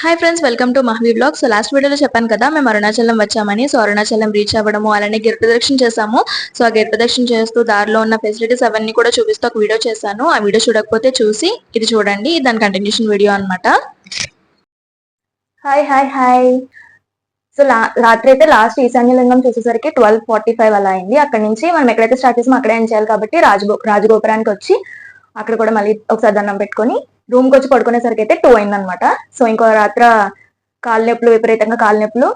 Hi friends welcome to Mahavi blog so last వీడియోలో చెప్పాను కదా మేము అరుణాచలం వచ్చామని. సో అరుణాచలం రీచ్ అవ్వడము అలానే గిరి ప్రదక్షిణ చేసాము. సో ఆ గిరి ప్రదక్షిణ చేస్తూ దారిలో ఉన్న ఫెసిలిటీస్ అవన్నీ కూడా చూపిస్తూ ఒక వీడియో చేశాను. ఆ వీడియో చూడకపోతే చూసి ఇది చూడండి. దాని కంటిన్యూషన్ వీడియో అనమాట హాయ్ హాయ్ హాయ్ సో రాత్రి అయితే లాస్ట్ ఈశాన్యలింగం చూసేసరికి ట్వెల్వ్ ఫార్టీ ఫైవ్ అలా అయింది. అక్కడ నుంచి మనం ఎక్కడైతే స్టార్ట్ చేసామో అక్కడే ఏం చేయాలి కాబట్టి రాజగో రాజగోపురానికి వచ్చి అక్కడ కూడా మళ్ళీ ఒకసారి దండం పెట్టుకొని రూమ్కి వచ్చి పడుకునేసరికి అయితే టూ అయిందనమాట సో ఇంకో రాత్ర కాళ్ళ నొప్పులు విపరీతంగా కాళ్ళ నొప్పులు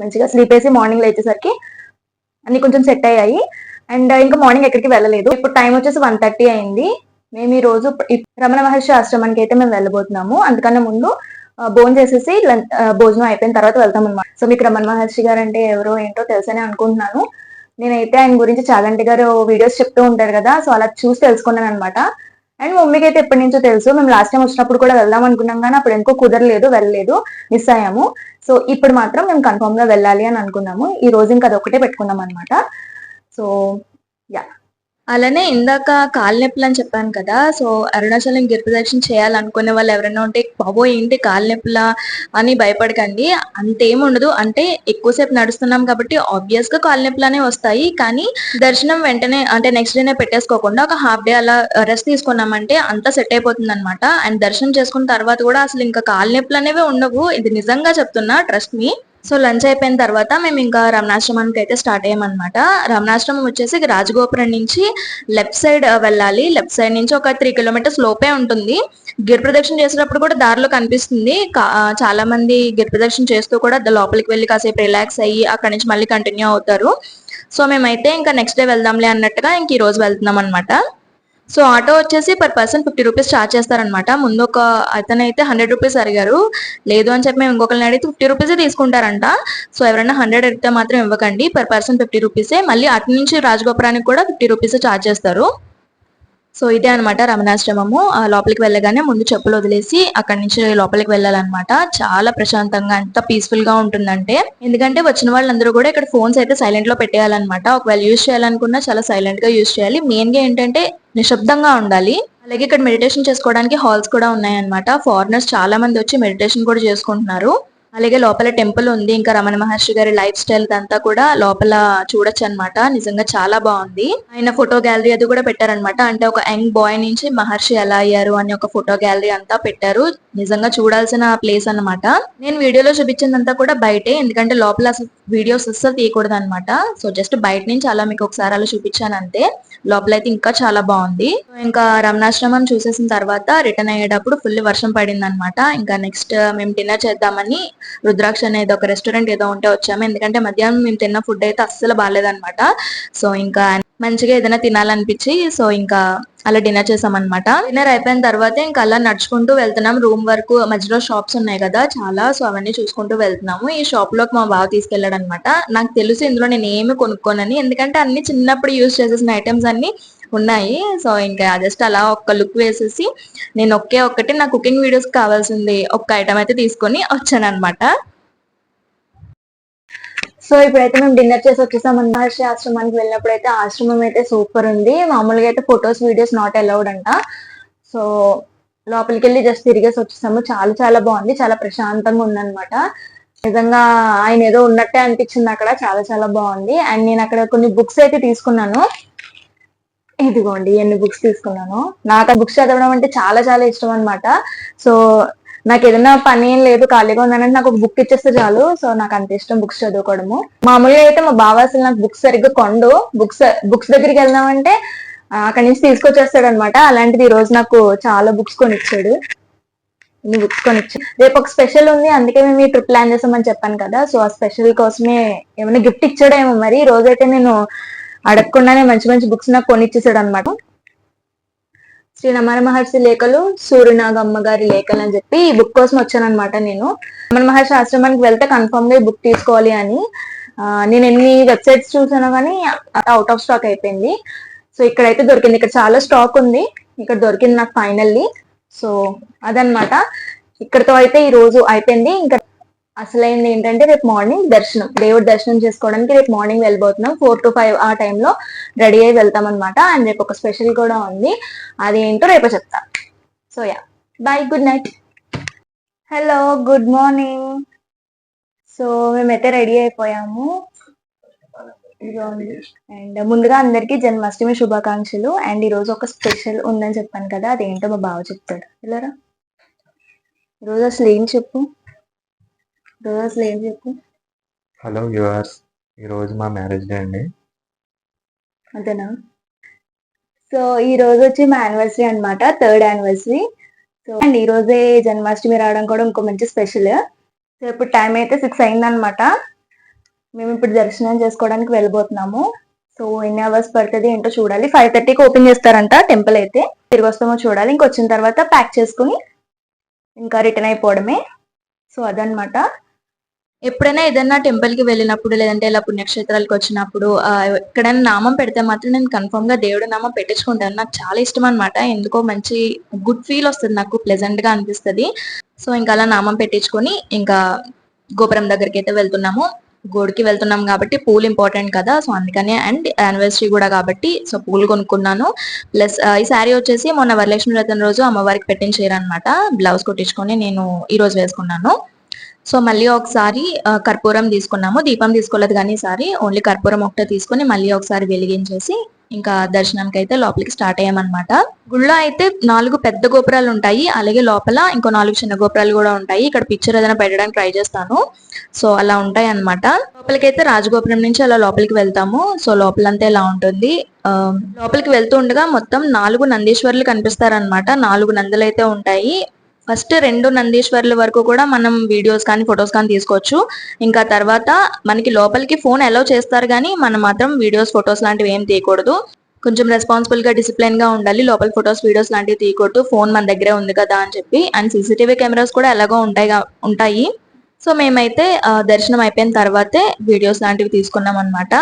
మంచిగా స్లీప్ వేసి మార్నింగ్ లేచేసరికి అన్ని కొంచెం సెట్ అయ్యాయి. అండ్ ఇంకా మార్నింగ్ ఎక్కడికి వెళ్ళలేదు. ఇప్పుడు టైం వచ్చేసి వన్ థర్టీ అయింది. మేము ఈ రోజు రమణ మహర్షి ఆశ్రమానికి అయితే మేము వెళ్ళబోతున్నాము. అందుకన్నా ముందు భోజనం చేసేసి భోజనం అయిపోయిన తర్వాత వెళ్తాం అనమాట సో మీకు రమణ మహర్షి గారు అంటే ఎవరో ఏంటో తెలుసని అనుకుంటున్నాను. నేనైతే ఆయన గురించి చాగంటి గారు వీడియోస్ చెప్తూ ఉంటారు కదా సో అలా చూసి తెలుసుకున్నాను అనమాట అండ్ మమ్మీకి అయితే ఎప్పటి నుంచో తెలుసు మేము లాస్ట్ టైం వచ్చినప్పుడు కూడా వెళ్దాం అనుకున్నాం కానీ అప్పుడు ఎందుకో కుదరలేదు వెళ్ళలేదు మిస్ అయ్యాము. సో ఇప్పుడు మాత్రం మేము కన్ఫర్మ్గా వెళ్ళాలి అని అనుకున్నాము. ఈ రోజు ఇంకా అదొకటే పెట్టుకున్నాం అనమాట సో యా అలానే ఇందాక కాళ్ళ నొప్పులు అని చెప్పాను కదా సో అరుణాచలం గిరి ప్రదక్షిణ చేయాలనుకునే వాళ్ళు ఎవరైనా ఉంటే బాబో ఏంటి కాళ్ళ నొప్పులా? అని భయపడకండి. అంతేం ఉండదు అంటే ఎక్కువసేపు నడుస్తున్నాం కాబట్టి ఆబ్వియస్గా కాళ్ళ నొప్పులనే వస్తాయి. కానీ దర్శనం వెంటనే అంటే నెక్స్ట్ డేనే పెట్టేసుకోకుండా ఒక హాఫ్ డే అలా రెస్ట్ తీసుకున్నామంటే అంతా సెట్ అయిపోతుంది అనమాట అండ్ దర్శనం చేసుకున్న తర్వాత కూడా అసలు ఇంకా కాళ్ళ నొప్పులు అనేవి ఉండవు. ఇది నిజంగా చెప్తున్నా ట్రస్ట్ మీ సో లంచ్ అయిపోయిన తర్వాత మేము ఇంకా రమణాశ్రమానికి అయితే స్టార్ట్ అయ్యామన్నమాట. రమణాశ్రమం వచ్చేసి రాజగోపురం నుంచి లెఫ్ట్ సైడ్ వెళ్ళాలి. లెఫ్ట్ సైడ్ నుంచి ఒక త్రీ కిలోమీటర్స్ లోపే ఉంటుంది. గిరి ప్రదక్షిణ చేసేటప్పుడు కూడా దారిలో కనిపిస్తుంది. చాలా మంది గిరి ప్రదక్షిణ చేస్తూ కూడా లోపలికి వెళ్ళి కాసేపు రిలాక్స్ అయ్యి అక్కడి నుంచి మళ్ళీ కంటిన్యూ అవుతారు. సో మేమైతే ఇంకా నెక్స్ట్ డే వెళ్దాంలే అన్నట్టుగా ఇంక ఈ రోజు వెళ్తున్నాం అనమాట సో ఆటో వచ్చేసి per person fifty rupees charge చేస్తారనమాట. ముందు ఒక అతనైతే హండ్రెడ్ రూపీస్ అడిగారు. లేదు అని చెప్పి మేము ఇంకొకరిని అడిగితే ఫిఫ్టీ రూపీసే తీసుకుంటారంట. సో ఎవరైనా హండ్రెడ్ అడిగితే మాత్రం ఇవ్వకండి. పర్ పర్సన్ ఫిఫ్టీ రూపీసే. మళ్ళీ అటు నుంచి రాజగోపురానికి కూడా ఫిఫ్టీ రూపీస్ ఛార్జ్ చేస్తారు. సో ఇదే అనమాట రమణాశ్రమము. ఆ లోపలికి వెళ్ళగానే ముందు చెప్పులు వదిలేసి అక్కడి నుంచి లోపలికి వెళ్ళాలన్నమాట. చాలా ప్రశాంతంగా ఎంత పీస్ఫుల్గా ఉంటుందంటే. ఎందుకంటే వచ్చిన వాళ్ళందరూ కూడా ఇక్కడ ఫోన్స్ అయితే సైలెంట్లో పెట్టేయాలన్నమాట. ఒకవేళ యూజ్ చేయాలనుకున్నా చాలా సైలెంట్గా యూజ్ చేయాలి. మెయిన్గా ఏంటంటే నిశ్శబ్దంగా ఉండాలి. అలాగే ఇక్కడ మెడిటేషన్ చేసుకోవడానికి హాల్స్ కూడా ఉన్నాయన్నమాట. ఫారినర్స్ చాలా మంది వచ్చి మెడిటేషన్ కూడా చేసుకుంటున్నారు. అలాగే లోపల టెంపుల్ ఉంది. ఇంకా రమణ మహర్షి గారి లైఫ్ స్టైల్ అంతా కూడా లోపల చూడొచ్చు అనమాట నిజంగా చాలా బాగుంది. ఆయన ఫోటో గ్యాలరీ అది కూడా పెట్టారనమాట. అంటే ఒక యంగ్ బాయ్ నుంచి మహర్షి ఎలా అయ్యారు అని ఒక ఫోటో గ్యాలరీ అంతా పెట్టారు. నిజంగా చూడాల్సిన ప్లేస్ అన్నమాట. నేను వీడియోలో చూపించిందంతా కూడా బయటే. ఎందుకంటే లోపల అసలు వీడియోస్ అస్సలు తీయకూడదు అనమాట సో జస్ట్ బయట నుంచి అలా మీకు ఒకసారి అలా చూపించాను అంతే. లోపల అయితే ఇంకా చాలా బాగుంది. ఇంకా రమణాశ్రమం చూసేసిన తర్వాత రిటర్న్ అయ్యేటప్పుడు ఫుల్ వర్షం పడింది అనమాట ఇంకా నెక్స్ట్ మేము డిన్నర్ చేద్దామని రుద్రాక్ష అనేది ఒక రెస్టారెంట్ ఏదో ఉంటే వచ్చాము. ఎందుకంటే మధ్యాహ్నం మేము తిన్న ఫుడ్ అయితే అస్సలు బాగాలేదనమాట సో ఇంకా మంచిగా ఏదైనా తినాలనిపించి సో ఇంకా అలా డిన్నర్ చేసామన్నమాట. డిన్నర్ అయిపోయిన తర్వాత ఇంకా అలా నడుచుకుంటూ వెళ్తున్నాం. రూమ్ వరకు మధ్యలో షాప్స్ ఉన్నాయి కదా చాలా. సో అవన్నీ చూసుకుంటూ వెళ్తున్నాము. ఈ షాప్లోకి మా బావ తీసుకెళ్ళాడు అనమాట నాకు తెలుసు ఇందులో నేను ఏమి కొనుక్కోనని. ఎందుకంటే అన్ని చిన్నప్పుడు యూజ్ చేసేసిన ఐటమ్స్ అన్ని ఉన్నాయి. సో ఇంకా జస్ట్ అలా ఒక్క లుక్ వేసేసి నేను ఒకే ఒక్కటి నా కుకింగ్ వీడియోస్ కావాల్సింది ఒక్క ఐటమ్ అయితే తీసుకొని వచ్చాను అనమాట సో ఇప్పుడైతే మేము డిన్నర్ చేసి వచ్చేసాం మహర్షి ఆశ్రమానికి వెళ్ళినప్పుడు అయితే ఆశ్రమం అయితే సూపర్ ఉంది. మామూలుగా అయితే ఫొటోస్ వీడియోస్ నాట్ అలౌడ్ అంట. సో లోపలికి వెళ్ళి జస్ట్ తిరిగేసి వచ్చేసాము. చాలా చాలా బాగుంది. చాలా ప్రశాంతంగా ఉందన్నమాట. నిజంగా ఆయన ఏదో ఉన్నట్టే అనిపించింది అక్కడ. చాలా చాలా బాగుంది. అండ్ నేను అక్కడ కొన్ని బుక్స్ అయితే తీసుకున్నాను. ఇదిగోండి ఎన్ని బుక్స్ తీసుకున్నాను. నాకు ఆ బుక్స్ చదవడం అంటే చాలా చాలా ఇష్టం అనమాట సో నాకు ఏదైనా పని ఏం లేదు ఖాళీగా ఉన్నానంటే నాకు ఒక బుక్ ఇచ్చేస్తే చాలు. సో నాకు అంత ఇష్టం బుక్స్ చదువుకోవడము. మామూలుగా అయితే మా బావ అసలు నాకు బుక్స్ సరిగ్గా కొండు బుక్స్ బుక్స్ దగ్గరికి వెళ్దామంటే అక్కడి నుంచి తీసుకొచ్చేస్తాడు అనమాట అలాంటిది ఈ రోజు నాకు చాలా బుక్స్ కొనిచ్చాడు. ఇన్ని బుక్స్ కొనిచ్చాడు రేపు ఒక స్పెషల్ ఉంది అందుకే మేము ఈ ట్రిప్ ప్లాన్ చేసామని చెప్పాను కదా. సో ఆ స్పెషల్ కోసమే ఏమైనా గిఫ్ట్ ఇచ్చాడేమో మరి. ఈ రోజైతే నేను అడగకుండానే మంచి మంచి బుక్స్ నాకు కొనిచ్చేసాడు అనమాట శ్రీ రమణ మహర్షి లేఖలు సూర్యనాగమ్మ గారి లేఖలు అని చెప్పి ఈ బుక్ కోసం వచ్చాను నేను. రమణ మహర్షి ఆశ్రమానికి వెళ్తే కన్ఫర్మ్గా ఈ బుక్ తీసుకోవాలి అని. నేను ఎన్ని వెబ్సైట్స్ చూసానో కానీ అవుట్ ఆఫ్ స్టాక్ అయిపోయింది. సో ఇక్కడైతే దొరికింది. ఇక్కడ చాలా స్టాక్ ఉంది. ఇక్కడ దొరికింది నాకు ఫైనల్లీ సో అదనమాట ఇక్కడతో అయితే ఈ రోజు అయిపోయింది. ఇంకా అసలైంది ఏంటంటే రేపు మార్నింగ్ దర్శనం దేవుడి దర్శనం చేసుకోవడానికి రేపు మార్నింగ్ వెళ్ళిపోతున్నాం ఫోర్ టు ఫైవ్ ఆ టైంలో రెడీ అయి వెళ్తాం అనమాట అండ్ రేపు ఒక స్పెషల్ కూడా ఉంది. అది ఏంటో రేపు చెప్తా. So ya bye good night hello good morning so మేమైతే రెడీ అయిపోయాము. అండ్ ముందుగా అందరికీ జన్మాష్టమి శుభాకాంక్షలు. అండ్ ఈరోజు ఒక స్పెషల్ ఉందని చెప్పాను కదా అదేంటో మా బావ చెప్తాడు. వెళ్ళరా? ఈరోజు అసలు ఏం చెప్పు? ఈరోజు అసలు ఏం చెప్పు హలో వ్యూవర్స్ ఈరోజు మా మ్యారేజ్ డే అండి. అంతేనా? సో ఈ రోజు వచ్చి మా యానివర్సరీ అన్నమాట థర్డ్ యానివర్సరీ సో అండ్ ఈ రోజే జన్మాష్టమి రావడం కూడా ఇంకో మంచి స్పెషల్ సో ఇప్పుడు టైం అయితే సిక్స్ అయిందనమాట మేము ఇప్పుడు దర్శనం చేసుకోవడానికి వెళ్ళబోతున్నాము. సో ఎన్ని అవర్స్ పడుతుంది ఏంటో చూడాలి. ఫైవ్ థర్టీకి ఓపెన్ చేస్తారంట టెంపుల్ అయితే. తిరిగి వస్తామో చూడాలి. ఇంకొచ్చిన తర్వాత ప్యాక్ చేసుకుని ఇంకా రిటర్న్ అయిపోవడమే. సో అదనమాట ఎప్పుడైనా ఏదైనా టెంపుల్కి వెళ్ళినప్పుడు లేదంటే ఇలా పుణ్యక్షేత్రాలకు వచ్చినప్పుడు ఎక్కడైనా నామం పెడితే మాత్రం నేను కన్ఫర్మ్గా దేవుడు నామం పెట్టించుకుంటాను. నాకు చాలా ఇష్టం అనమాట ఎందుకో మంచి గుడ్ ఫీల్ వస్తుంది నాకు ప్లెజెంట్గా అనిపిస్తుంది. సో ఇంకా అలా నామం పెట్టించుకొని ఇంకా గోపురం దగ్గరికి అయితే వెళ్తున్నాము. గోడికి వెళ్తున్నాం కాబట్టి పూలు ఇంపార్టెంట్ కదా. సో అందుకనే అండ్ యానివర్సరీ కూడా కాబట్టి సో పూలు కొనుక్కున్నాను. ప్లస్ ఈ శారీ వచ్చేసి మొన్న వరలక్ష్మి వ్రతం రోజు అమ్మవారికి పెట్టిన చీర అనమాట బ్లౌజ్ కుట్టించుకొని నేను ఈ రోజు వేసుకున్నాను. సో మళ్ళీ ఒకసారి కర్పూరం తీసుకున్నాము. దీపం తీసుకోలేదు కానీ ఈసారి ఓన్లీ కర్పూరం ఒకటే తీసుకొని మళ్ళీ ఒకసారి వెలిగించేసి ఇంకా దర్శనానికి అయితే లోపలికి స్టార్ట్ అయ్యామన్నమాట. గుళ్ళో అయితే నాలుగు పెద్ద గోపురాలు ఉంటాయి. అలాగే లోపల ఇంకో నాలుగు చిన్న గోపురాలు కూడా ఉంటాయి. ఇక్కడ పిక్చర్ ఏదైనా పెట్టడానికి ట్రై చేస్తాను. సో అలా ఉంటాయి అన్నమాట లోపలికి అయితే రాజగోపురం నుంచి అలా లోపలికి వెళ్తాము. సో లోపలంతా ఇలా ఉంటుంది? లోపలికి వెళ్తూ ఉండగా మొత్తం నాలుగు నందీశ్వర్లు కనిపిస్తారనమాట నాలుగు నందులు అయితే ఉంటాయి. ఫస్ట్ రెండు నందీశ్వర్ల వరకు కూడా మనం వీడియోస్ కానీ ఫొటోస్ కానీ తీసుకోవచ్చు. ఇంకా తర్వాత మనకి లోపలికి ఫోన్ అలౌ చేస్తారు కానీ మనం మాత్రం వీడియోస్ ఫొటోస్ లాంటివి ఏం తీయకూడదు. కొంచెం రెస్పాన్సిబుల్గా డిసిప్లిన్గా ఉండాలి. లోపల ఫొటోస్ వీడియోస్ లాంటివి తీయకూడదు. ఫోన్ మన దగ్గరే ఉంది కదా అని చెప్పి. అండ్ సీసీటీవీ కెమెరాస్ కూడా ఎలాగో ఉంటాయి ఉంటాయి. సో మేమైతే దర్శనం అయిపోయిన తర్వాతే వీడియోస్ లాంటివి తీసుకున్నాం అనమాట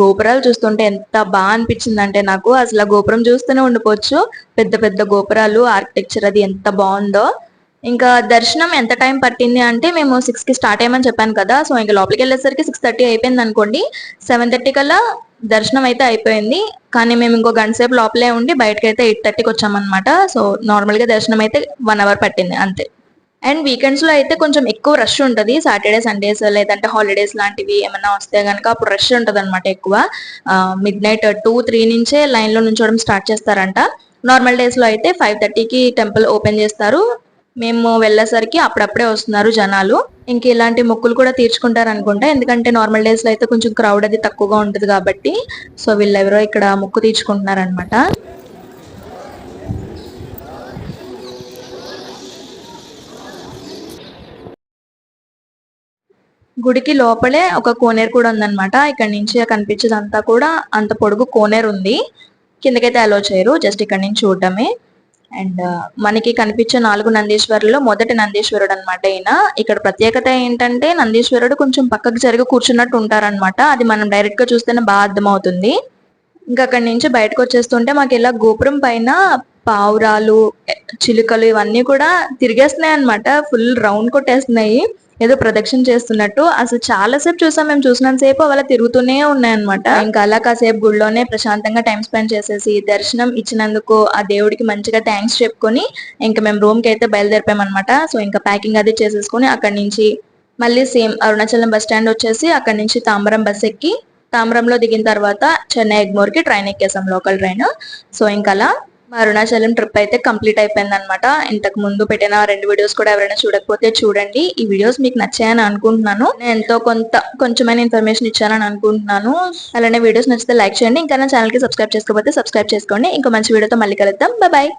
గోపురాలు చూస్తుంటే ఎంత బాగా అనిపించింది అంటే నాకు అసలు గోపురం చూస్తూనే ఉండిపోవచ్చు. పెద్ద పెద్ద గోపురాలు ఆర్కిటెక్చర్ అది ఎంత బాగుందో. ఇంకా దర్శనం ఎంత టైం పట్టింది అంటే మేము సిక్స్కి స్టార్ట్ అయ్యమని చెప్పాను కదా సో ఇంకా లోపలికి వెళ్ళేసరికి సిక్స్ థర్టీ అయిపోయింది అనుకోండి. సెవెన్ థర్టీ కల్లా దర్శనం అయితే అయిపోయింది. కానీ మేము ఇంకో గంట సేపు లోపలే ఉండి బయటకి అయితే ఎయిట్ థర్టీకి వచ్చామన్నమాట. సో నార్మల్గా దర్శనం అయితే వన్ అవర్ పట్టింది అంతే. అండ్ వీకెండ్స్లో అయితే కొంచెం ఎక్కువ రష్ ఉంటుంది. సాటర్డే సండేస్ లేదంటే హాలిడేస్ లాంటివి ఏమైనా వస్తే కనుక అప్పుడు రష్ ఉంటుంది అనమాట ఎక్కువ. మిడ్ నైట్ టూ త్రీ నుంచే లైన్లో నుంచోవడం స్టార్ట్ చేస్తారంట. నార్మల్ డేస్లో అయితే ఫైవ్ థర్టీకి టెంపుల్ ఓపెన్ చేస్తారు. మేము వెళ్ళేసరికి అప్పుడప్పుడే వస్తున్నారు జనాలు. ఇంక ఇలాంటి మొక్కులు కూడా తీర్చుకుంటారు అనుకుంటా ఎందుకంటే నార్మల్ డేస్లో అయితే కొంచెం క్రౌడ్ అది తక్కువగా ఉంటుంది కాబట్టి. సో వీళ్ళెవరో ఇక్కడ మొక్కు తీర్చుకుంటున్నారు అనమాట గుడికి లోపలే ఒక కోనేరు కూడా ఉందన్నమాట. ఇక్కడ నుంచి కనిపించేదంతా కూడా అంత పొడుగు కోనేరు ఉంది. కిందకైతే అలో చేయరు జస్ట్ ఇక్కడ నుంచి చూడటమే అండ్ uh, మనకి కనిపించే నాలుగు నందీశ్వరులలో మొదటి నందీశ్వరుడు అనమాట ఈయన. ఇక్కడ ప్రత్యేకత ఏంటంటే నందీశ్వరుడు కొంచెం పక్కకు జరిగి కూర్చున్నట్టు ఉంటారనమాట అది మనం డైరెక్ట్గా చూస్తేనే బాగా అర్థమవుతుంది. ఇంకా అక్కడి నుంచి బయటకు వచ్చేస్తుంటే మాకు ఇలా గోపురం పైన పావురాలు చిలుకలు ఇవన్నీ కూడా తిరిగేస్తున్నాయి అనమాట ఫుల్ రౌండ్ కొట్టేస్తున్నాయి. ఏదో ప్రదక్షిణ చేస్తున్నట్టు. అసలు చాలా సేపు చూసాం మేము చూసినంత సేపు అలా తిరుగుతూనే ఉన్నాయన్నమాట. ఇంకా అలా కాసేపు గుడిలోనే ప్రశాంతంగా టైం స్పెండ్ చేసేసి దర్శనం ఇచ్చినందుకు ఆ దేవుడికి మంచిగా థ్యాంక్స్ చెప్పుకొని ఇంకా మేము రూమ్కి అయితే బయలుదేరిపోయామన్నమాట. సో ఇంకా ప్యాకింగ్ అది చేసేసుకొని అక్కడి నుంచి మళ్ళీ సేమ్ అరుణాచలం బస్ స్టాండ్ వచ్చేసి అక్కడి నుంచి తాంబరం బస్ ఎక్కి తాంబరంలో దిగిన తర్వాత చెన్నై ఎగ్మోర్కి ట్రైన్ ఎక్కేసాం లోకల్ ట్రైన్. సో ఇంకా అలా అరుణాచలం ట్రిప్ అయితే కంప్లీట్ అయిపోయింది అనమాట ఇంతకు ముందు పెట్టిన రెండు వీడియోస్ కూడా ఎవరైనా చూడకపోతే చూడండి. ఈ వీడియోస్ మీకు నచ్చాయని అనుకుంటున్నాను. నేను ఎంతో కొంత కొంచెమైన ఇన్ఫర్మేషన్ ఇచ్చానని అనుకుంటున్నాను. అలానే వీడియోస్ నచ్చితే లైక్ చేయండి. ఇంకా నా ఛానల్కి సబ్స్క్రైబ్ చేసుకోకపోతే సబ్స్క్రైబ్ చేసుకోండి. ఇంకో మంచి వీడియోతో మళ్ళీ కలుద్దాం. బాయ్.